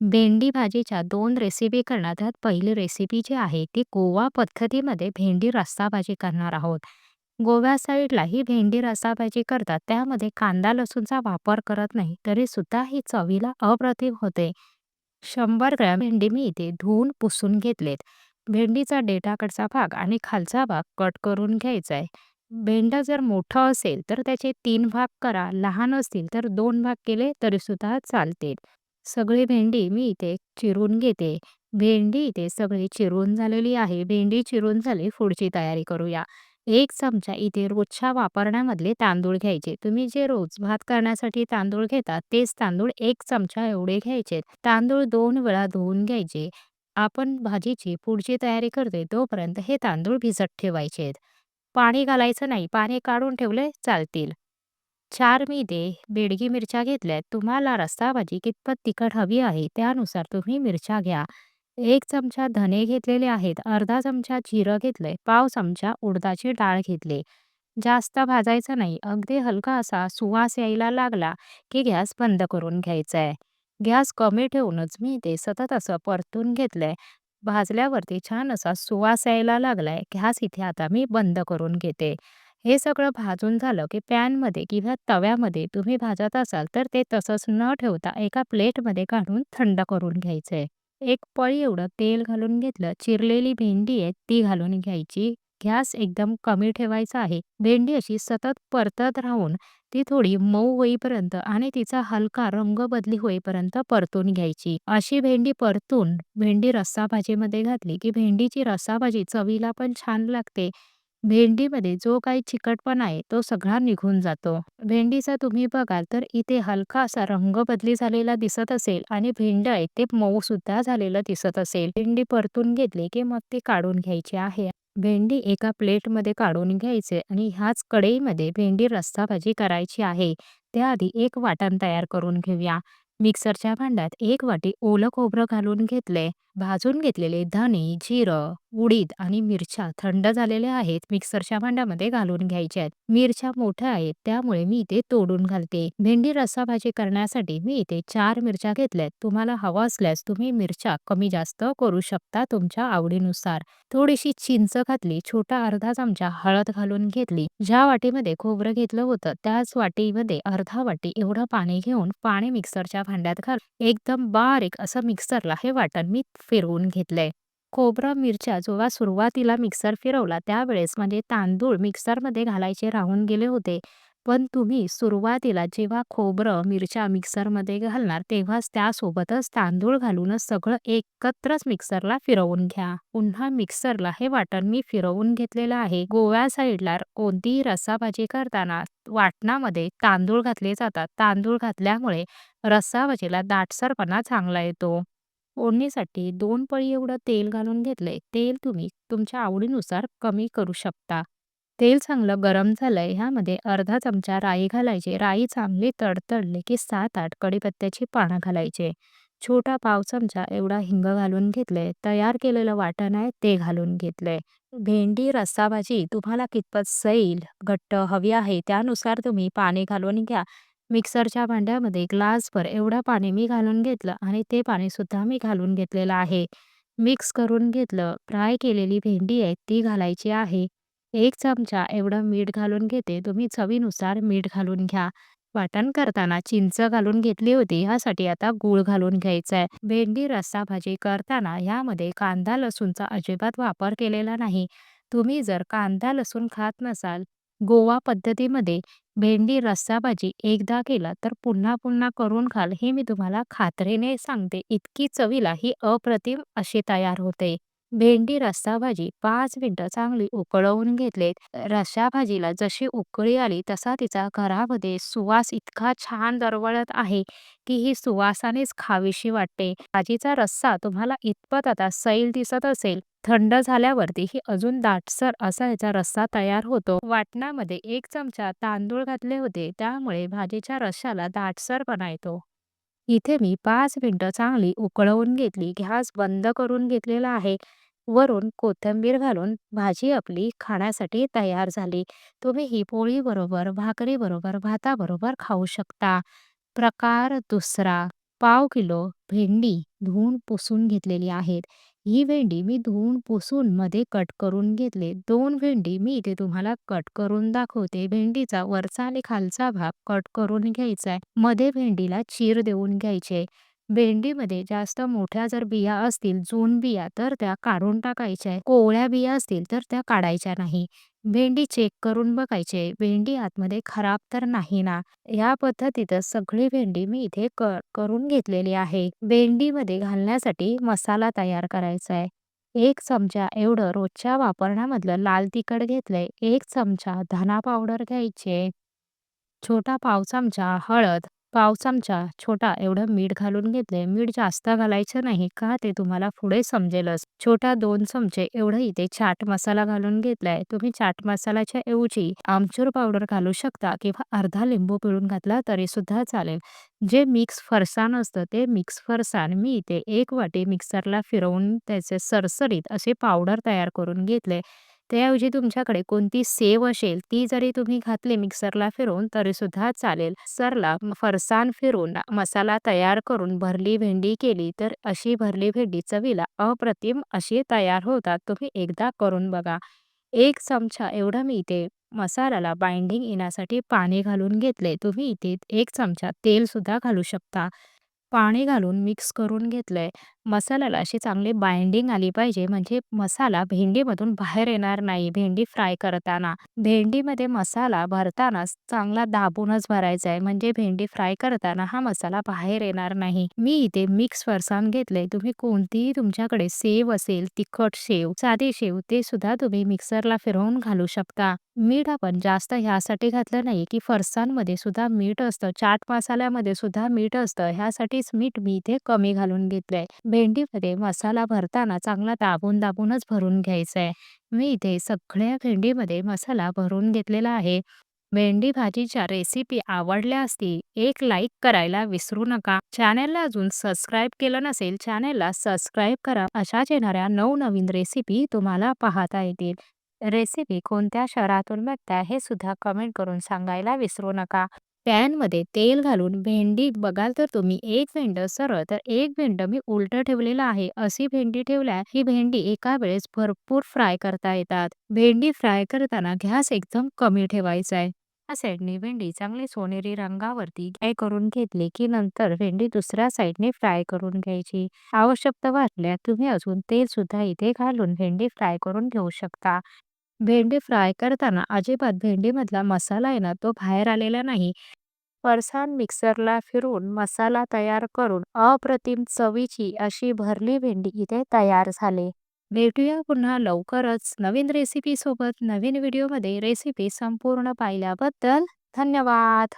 भेंडी भाजीच्या दोन रेसिपी करणार त्यात पहिली रेसिपी जी आहे ती गोवा पद्धतीमध्ये भेंडी रस्सा भाजी करणार आहोत. गोव्या साईडला ही भेंडी रस्सा भाजी करतात त्यामध्ये कांदा लसूणचा वापर करत नाही तरी सुद्धा ही चवीला अप्रतिम होते. शंभर ग्रॅम भेंडी मी इथे धुवून पुसून घेतलेत. भेंडीचा डेटाकडचा भाग आणि खालचा भाग कट करून घ्यायचा आहे. भेंडा जर मोठं असेल तर त्याचे तीन भाग करा, लहान असतील तर दोन भाग केले तरीसुद्धा चालतील. सगळी भेंडी मी इथे चिरून घेते. भेंडी इथे सगळी चिरून झालेली आहे. भेंडी चिरून झाली, पुढची तयारी करूया. एक चमचा इथे रोजच्या वापरण्यामधले तांदूळ घ्यायचे. तुम्ही जे रोज भात करण्यासाठी तांदूळ घेता तेच तांदूळ एक चमचा एवढे घ्यायचे. तांदूळ दोन वेळा धुवून घ्यायचे. आपण भाजीची पुढची तयारी करतोय तोपर्यंत हे तांदूळ भिजत ठेवायचे. पाणी घालायचं नाही, पाणी काढून ठेवले चालतील. चार मी इथे बेडगी मिरच्या घेतल्यात. तुम्हाला रस्सा भाजी कितपत तिखट हवी आहे त्यानुसार तुम्ही मिरच्या घ्या. एक चमचा धने घेतलेले आहेत. अर्धा चमचा जिरं घेतलंय. पाव चमचा उडदाची डाळ घेतली. जास्त भाजायचं नाही. अगदी हलका असा सुवास यायला लागला की गॅस बंद करून घ्यायचा गॅस कमी ठेवूनच मी ते सतत असं परतून घेतलंय. भाजल्यावरती छान असा सुवास यायला लागलाय. गॅस इथे आता मी बंद करून घेते. हे सगळं भाजून झालं की पॅनमध्ये किंवा तव्यामध्ये तुम्ही भाजत असाल तर ते तसंच न ठेवता एका प्लेटमध्ये काढून थंड करून घ्यायचंय. एक पळी एवढं तेल घालून घेतलं. चिरलेली भेंडी आहे ती घालून घ्यायची. गॅस एकदम कमी ठेवायचा आहे. भेंडी अशी सतत परतत राहून ती थोडी मऊ होईपर्यंत आणि तिचा हलका रंग बदली होईपर्यंत परतून घ्यायची. अशी भेंडी परतून भेंडी रस्सा भाजीमध्ये घातली की भेंडीची रस्सा भाजी चवीला पण छान लागते. भेंडीमध्ये जो काही चिकटपणा आहे तो सगळा निघून जातो. भेंडीचा तुम्ही बघाल तर इथे हलका असा रंग बदली झालेला दिसत असेल आणि भेंड आहे ते मऊ सुद्धा झालेलं दिसत असेल. भेंडी परतून घेतली की मग ती काढून घ्यायची आहे. भेंडी एका प्लेटमध्ये काढून घ्यायचे आणि ह्याच कढईमध्ये भेंडी रस्सा भाजी करायची आहे. त्याआधी एक वाटण तयार करून घेऊया. मिक्सरच्या भांड्यात एक वाटी ओलं खोबरं घालून घेतले. भाजून घेतलेले धने, जिरं, उडीद आणि मिरच्या थंड झालेल्या आहेत मिक्सरच्या भांड्यामध्ये घालून घ्यायच्या आहेत. मिरच्या मोठ्या आहेत त्यामुळे मी इथे तोडून घालते. भेंडी रस्सा भाजी करण्यासाठी मी इथे चार मिरच्या घेतल्यात. तुम्हाला हवं असल्यास तुम्ही मिरच्या कमी जास्त करू शकता तुमच्या आवडीनुसार. थोडीशी चिंच घातली. छोटा अर्धा चमचा हळद घालून घेतली. ज्या वाटीमध्ये खोबरं घेतलं होतं त्याच वाटीमध्ये अर्धा वाटी एवढं पाणी घेऊन पाणी मिक्सरच्या भांड्यात घाल एकदम बारीक असं मिक्सरला हे वाटण मी फिरवून घेतलंय. खोबरं मिरच्या जेव्हा सुरुवातीला मिक्सर फिरवला त्यावेळेस म्हणजे तांदूळ मिक्सरमध्ये घालायचे राहून गेले होते. पण तुम्ही सुरुवातीला जेव्हा खोबरं मिरच्या मिक्सरमध्ये घालणार तेव्हाच त्यासोबतच तांदूळ घालूनच सगळं एकत्रच मिक्सरला फिरवून घ्या. पुन्हा मिक्सरला हे वाटण मी फिरवून घेतलेलं आहे. गोव्या साईडला कोणतीही रस्साभाजी करताना वाटणामध्ये तांदूळ घातले जातात. तांदूळ घातल्यामुळे रस्साभाजीला दाटसरपणा चांगला येतो. फोडणीसाठी दोन पळी एवढं तेल घालून घेतलंय. तेल तुम्ही तुमच्या आवडीनुसार कमी करू शकता. तेल चांगलं गरम झालंय. ह्यामध्ये अर्धा चमचा राई घालायची. राई चांगली तडतडली की सात आठ कढीपत्त्याची पानं घालायचे. छोटा पाव चमचा एवढा हिंग घालून घेतलंय. तयार केलेलं वाटण आहे ते घालून घेतलंय. भेंडी रस्सा भाजी तुम्हाला कितपत सैल घट्ट हवी आहे त्यानुसार तुम्ही पाणी घालून घ्या. मिक्सरच्या भांड्यामध्ये ग्लासभर एवढं पाणी मी घालून घेतलं आणि ते पाणी सुद्धा मी घालून घेतलेलं आहे. मिक्स करून घेतलं. फ्राय केलेली भेंडी आहे ती घालायची आहे. एक चमचा एवढं मीठ घालून घेते. तुम्ही चवीनुसार मीठ घालून घ्या. वाटण करताना चिंच घालून घेतली होती ह्यासाठी आता गूळ घालून घ्यायचा आहे. भेंडी रस्सा भाजी करताना ह्यामध्ये कांदा लसूणचा अजिबात वापर केलेला नाही. तुम्ही जर कांदा लसूण खात नसाल गोवा पद्धतीमध्ये भेंडी रस्सा भाजी एकदा केला तर पुन्हा पुन्हा करून खाल हे मी तुम्हाला खात्रीने सांगते. इतकी चवीला ही अप्रतिम अशी तयार होते. भेंडी रस्सा भाजी पाच मिनटं चांगली उकळवून घेतलेत. रस्सा भाजीला जशी उकळी आली तसा तिचा घरामध्ये सुवास इतका छान दरवळत आहे की ही सुवासानेच खावीशी वाटते. भाजीचा रस्सा तुम्हाला इतपत आता सैल दिसत असेल. थंड झाल्यावरती ही अजून दाटसर असा याचा रस्सा तयार होतो. वाटणामध्ये एक चमचा तांदूळ घातले होते त्यामुळे भाजीच्या रश्श्याला दाटसरपणा येतो. इथे मी पाच मिनटं चांगली उकळवून घेतली. गॅस बंद करून घेतलेला आहे. वरून कोथिंबीर घालून भाजी आपली खाण्यासाठी तयार झाली. तुम्ही ही पोळी बरोबर, भाकरी बरोबर, भाताबरोबर खाऊ शकता. प्रकार दुसरा पाव किलो भेंडी धुवून पुसून घेतलेली आहेत. ही भेंडी मी धुवून पुसून मध्ये कट करून घेतले. 2 भेंडी मी इथे तुम्हाला कट करून दाखवते. भेंडीचा वरचा आणि खालचा भाग कट करून घ्यायचा आहे. मध्ये भेंडीला चीर देऊन घ्यायचे. भेंडीमध्ये जास्त मोठ्या जर बिया असतील, जून बिया, तर त्या काढून टाकायच्या. कोवळ्या बिया असतील तर त्या काढायच्या नाही. भेंडी चेक करून बघायचे. भेंडी आतमध्ये खराब तर नाही ना? या पद्धतीतच सगळी भेंडी मी इथे कर, करून घेतलेली आहे. भेंडीमध्ये घालण्यासाठी मसाला तयार करायचा आहे. एक चमचा एवढं रोजच्या वापरण्यामधलं लाल तिखट घेतलंय. एक चमचा धना पावडर घ्यायचे छोटा पाव चमचा हळद, पाव चमचा छोटा एवढं मीठ घालून घेतलंय. मीठ जास्त घालायचं नाही का ते तुम्हाला पुढे समजेलच. छोटा दोन चमचे एवढं इथे चाट मसाला घालून घेतलाय. तुम्ही चाट मसाल्याच्या ऐवजी आमचूर पावडर घालू शकता किंवा अर्धा लिंबू पिळून घातला तरी सुद्धा चालेल. जे मिक्स फरसाण असतं ते मिक्स फरसाण मी इथे एक वाटी मिक्सरला फिरवून त्याचे सरसरीत असे पावडर तयार करून घेतले. त्याऐवजी तुमच्याकडे कोणती सेव असेल ती जरी तुम्ही घातली मिक्सरला फिरून तरी सुद्धा चालेल. मिक्सरला फरसान फिरून मसाला तयार करून भरली भेंडी केली तर अशी भरली भेंडी चवीला अप्रतिम अशी तयार होतात. तुम्ही एकदा करून बघा. एक चमचा एवढं मी इथे मसाल्याला बाइंडिंग येण्यासाठी पाणी घालून घेतले. तुम्ही इथे एक चमचा तेल सुद्धा घालू शकता. पाणी घालून मिक्स करून घेतलंय. मसाल्याला अशी चांगली बाइंडिंग आली पाहिजे म्हणजे मसाला भेंडीमधून बाहेर येणार नाही भेंडी फ्राय करताना. भेंडीमध्ये मसाला भरताना चांगला दाबूनच भरायचा आहे म्हणजे भेंडी फ्राय करताना हा मसाला बाहेर येणार नाही. मी इथे मिक्स फरसाण घेतले. तुम्ही कोणतीही तुमच्याकडे सेव असेल, तिखट शेव, साधी शेव ते सुद्धा तुम्ही मिक्सरला फिरवून घालू शकता. मीठ आपण जास्त ह्यासाठी घातलं नाही की फरसाणमध्ये सुद्धा मीठ असतं, चाट मसाल्यामध्ये सुद्धा मीठ असतं. ह्यासाठीच मीठ मी इथे कमी घालून घेतलंय. भेंडीमध्ये मसाला भरताना चांगला दाबून दाबूनच भरून घ्यायचा आहे. मी इथे सगळ्या भेंडीमध्ये मसाला भरून घेतलेला आहे. भेंडी भाजीच्या रेसिपी आवडल्या असतील एक लाईक करायला विसरू नका. चॅनेलला अजून सबस्क्राईब केलं नसेल चॅनेलला सबस्क्राईब करा. अशाच येणाऱ्या नवनवीन रेसिपी तुम्हाला पाहता येतील. रेसिपी कोणत्या शहरातून बघता हे सुद्धा कमेंट करून सांगायला विसरू नका. पॅनमध्ये तेल घालून भेंडी बघाल तर तुम्ही एक भेंड सरळ तर एक भेंड मी उलटं ठेवलेलं आहे. अशी भेंडी ठेवल्या ही भेंडी एका वेळेस भरपूर फ्राय करता येतात. भेंडी फ्राय करताना गॅस एकदम कमी ठेवायचा आहे. या साईडने भेंडी चांगली सोनेरी रंगावरती फ्राय करून घेतली की नंतर भेंडी दुसऱ्या साईडने फ्राय करून घ्यायची. आवश्यकता वाटल्यास तुम्ही अजून तेल सुद्धा इथे घालून भेंडी फ्राय करून घेऊ शकता. भेंडी फ्राय करताना अजिबात भेंडीमधला मसाला आहे ना तो बाहेर आलेला नाही. फरसाण मिक्सरला फिरवून मसाला तयार करून अप्रतिम चवीची अशी भरली भेंडी इथे तयार झाली. भेटूया पुन्हा लवकरच नवीन रेसिपी सोबत नवीन व्हिडिओमध्ये. रेसिपी संपूर्ण पाहिल्याबद्दल धन्यवाद.